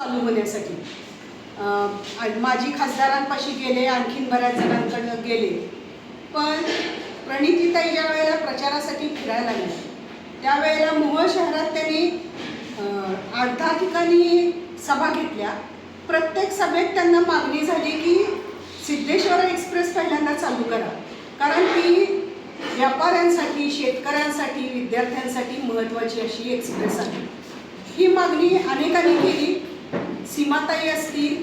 चालू होण्यासाठी. माझी माजी खासदारांपाशी गेले आणखीन बऱ्याच जणांकडनं गेले. पण प्रणितीताई ज्या वेळेला प्रचारासाठी फिरायला लागल्या त्यावेळेला मोहोळ शहरात त्यांनी अं, आठ दहा ठिकाणी सभा घेतल्या. प्रत्येक सभेत त्यांना मागणी झाली की सिद्धेश्वर एक्सप्रेस पहिल्यांदा चालू करा. कारण ती व्यापाऱ्यांसाठी शेतकऱ्यांसाठी विद्यार्थ्यांसाठी महत्त्वाची अशी एक्सप्रेस आहे. ही मागणी अनेकांनी केली. सीमाताई असतील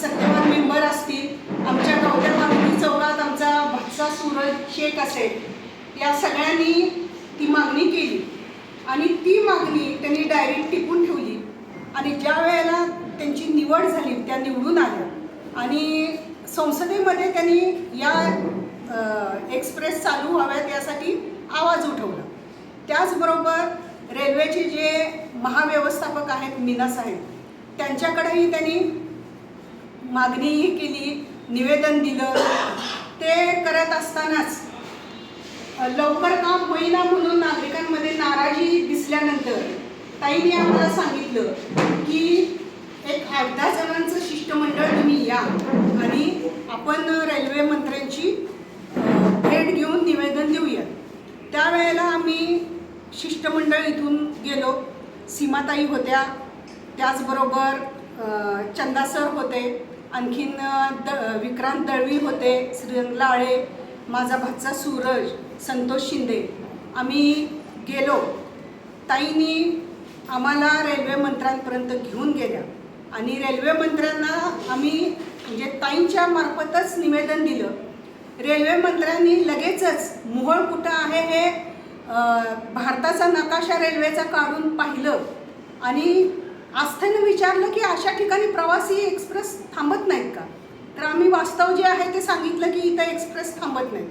सत्यवान मेंबर असतील आमच्या गावच्या मागणी चौकात आमचा भाषा सूरज शेख असेल या सगळ्यांनी ती मागणी केली. आणि ती मागणी त्यांनी डायरेक्ट टिपून ठेवली. आणि ज्या वेळेला त्यांची निवड झाली त्या निवडून आल्या. आणि संसदेमध्ये त्यांनी या एक्सप्रेस चालू व्हाव्यात यासाठी आवाज उठवला. त्याचबरोबर रेल्वेचे जे महाव्यवस्थापक आहेत मीना साहेब त्यांच्याकडेही त्यांनी मागणीही केली निवेदन दिलं. ते करत असतानाच लवकर काम होईना म्हणून नागरिकांमध्ये नाराजी दिसल्यानंतर ताईने आम्हाला सांगितलं की एक आठ दहा जणांचं शिष्टमंडळ तुम्ही या आणि आपण रेल्वे मंत्र्यांची भेट घेऊन निवेदन देऊया. त्यावेळेला आम्ही शिष्टमंडळ इथून गेलो. सीमाताई होत्या त्याचबरोबर चंदा सर होते आणखीन द विक्रांत दळवी होते श्रीरंग लाळे माझा भाचा सूरज संतोष शिंदे. आम्ही गेलो. ताईंनी आम्हाला रेल्वे मंत्र्यांपर्यंत घेऊन गेल्या. आणि रेल्वे मंत्र्यांना आम्ही म्हणजे ताईंच्या मार्फतच निवेदन दिलं. रेल्वे मंत्र्यांनी लगेचच मोहोळ कुठं आहे हे भारताचा नकाशा रेल्वेचा काढून पाहिलं. आणि आस्थेनं विचारलं की अशा ठिकाणी प्रवासी एक्सप्रेस थांबत नाहीत का? तर आम्ही वास्तव जे आहे ते सांगितलं की इथं एक्सप्रेस थांबत नाही.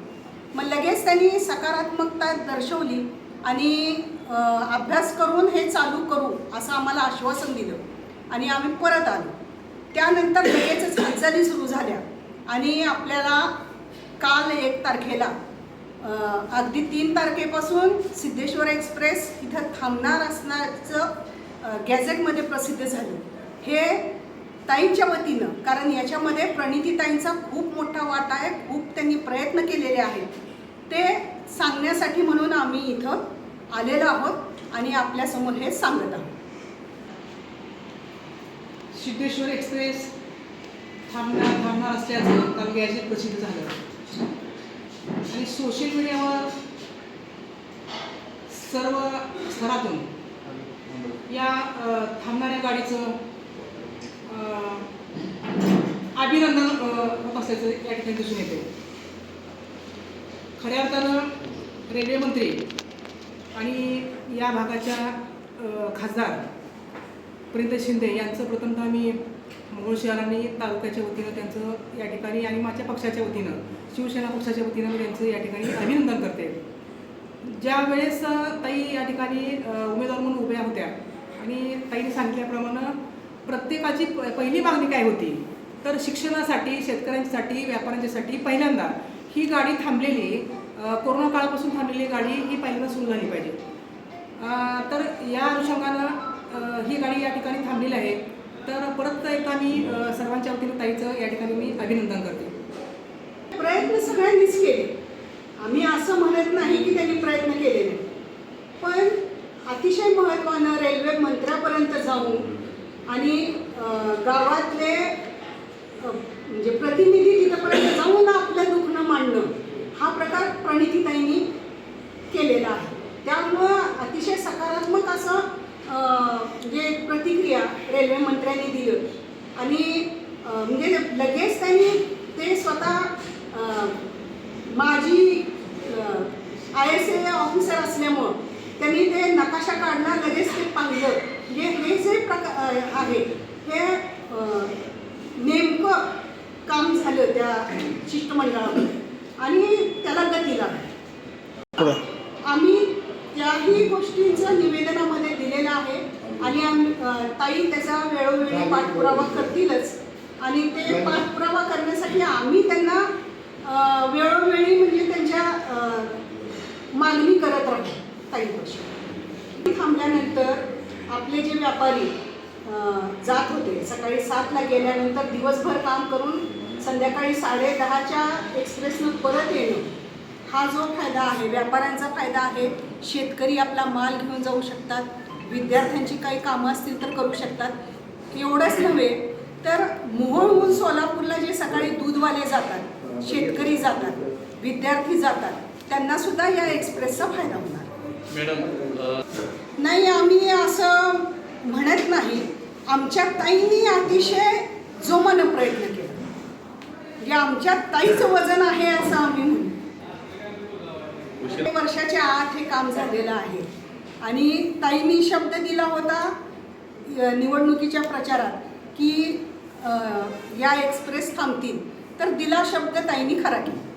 मग लगेच त्यांनी सकारात्मकता दर्शवली आणि अभ्यास करून हे चालू करू असं आम्हाला आश्वासन दिलं आणि आम्ही परत आलो. त्यानंतर लगेचच हालचाली सुरू झाल्या आणि आपल्याला काल एक तारखेला अगदी तीन तारखेपासून सिद्धेश्वर एक्सप्रेस इथं थांबणार असण्याचं गॅझेटमध्ये प्रसिद्ध झालं. हे ताईंच्या वतीनं कारण याच्यामध्ये प्रणितीताईंचा खूप मोठा वाटा आहे खूप त्यांनी प्रयत्न केलेले आहेत. ते सांगण्यासाठी म्हणून आम्ही इथं आलेलो आहोत आणि आपल्यासमोर हे सांगत आहोत. सिद्धेश्वर एक्सप्रेस थांबणार थांबणार असल्याचं काल गॅजेट प्रसिद्ध झालं. आणि सोशल मीडियावर सर्व स्तरातून या थांबणाऱ्या गाडीचं अभिनंदन होत असल्याचं या ठिकाणी दिसून येते. खऱ्या अर्थानं रेल्वे मंत्री आणि या भागाच्या खासदार प्रिंद शिंदे यांचं प्रथमतः मी मोहोळ शहराने तालुक्याच्या वतीनं त्यांचं या ठिकाणी आणि माझ्या पक्षाच्या वतीनं शिवसेना पक्षाच्या वतीनं मी त्यांचं या ठिकाणी अभिनंदन करते. ज्या वेळेस ताई या ठिकाणी उमेदवार म्हणून उभ्या होत्या आणि ताईने सांगितल्याप्रमाणे प्रत्येकाची प- पहिली मागणी काय होती? तर शिक्षणासाठी शेतकऱ्यांसाठी व्यापाऱ्यांच्यासाठी पहिल्यांदा ही गाडी थांबलेली कोरोना काळापासून थांबलेली गाडी ही पहिल्यांदा सुरू झाली पाहिजे. तर या अनुषंगानं ही गाडी या ठिकाणी थांबलेली आहे. तर परत एकदा मी सर्वांच्या वतीने ताईचं या ठिकाणी मी अभिनंदन करते. प्रयत्न सगळ्यांनीच केले. आम्ही असं म्हणत नाही की त्यांनी प्रयत्न केले नाही. पण अतिशय महत्त्वानं रेल्वे मंत्र्यापर्यंत जाऊन आणि गावातले म्हणजे प्रतिनिधी तिथंपर्यंत जाऊन आपलं दुखणं मांडणं हा प्रकार प्रणितीताईंनी केलेला आहे. त्यामुळं अतिशय सकारात्मक असं जे म्हणजे प्रतिक्रिया रेल्वे मंत्र्यांनी दिलं. आणि म्हणजे लगेच त्यांनी ते स्वतः माझी माजी आय एस ए ऑफिसर असल्यामुळं त्यांनी ते नकाशा काढला लगेच ते पाहिलं. म्हणजे हे जे प्रका अं, आहे हे नेमकं काम झालं त्या शिष्टमंडळामध्ये. आणि त्याला गती लागली. आम्ही त्याही गोष्टींचं निवेदनामध्ये दिलेलं आहे. आणि आम ताई त्याचा वेळोवेळी पाठपुरावा करतीलच. आणि ते पाठपुरावा करण्यासाठी आम्ही त्यांना वेळोवेळी म्हणजे त्यांच्या मागणी करत राहील ताईपाशी थांबल्यानंतर आपले जे व्यापारी जात होते सकाळी सातला गेल्यानंतर दिवसभर काम करून संध्याकाळी साडे दहाच्या एक्सप्रेसनं परत येणं हा जो फायदा आहे व्यापाऱ्यांचा फायदा आहे शेतकरी आपला माल घेऊन जाऊ शकतात विद्यार्थ्यांची काही कामं असतील तर करू शकतात. एवढंच नव्हे तर मोहोळहून सोलापूरला जे सकाळी दूधवाले जातात शेतकरी जातात विद्यार्थी जातात त्यांना सुद्धा या एक्सप्रेसचा फायदा होणार. मॅडम नाही आम्ही असं म्हणत नाही. आमच्या ताईंनी अतिशय जोमानं प्रयत्न केला. म्हणजे आमच्या ताईचं वजन आहे असं आम्ही म्हणू. वर्षाच्या आत हे काम झालेलं आहे. आणि ताईंनी शब्द दिला होता निवडणुकीच्या प्रचारात की या एक्सप्रेस थांबतील. तर दिला शब्द ताईंनी खरा केला.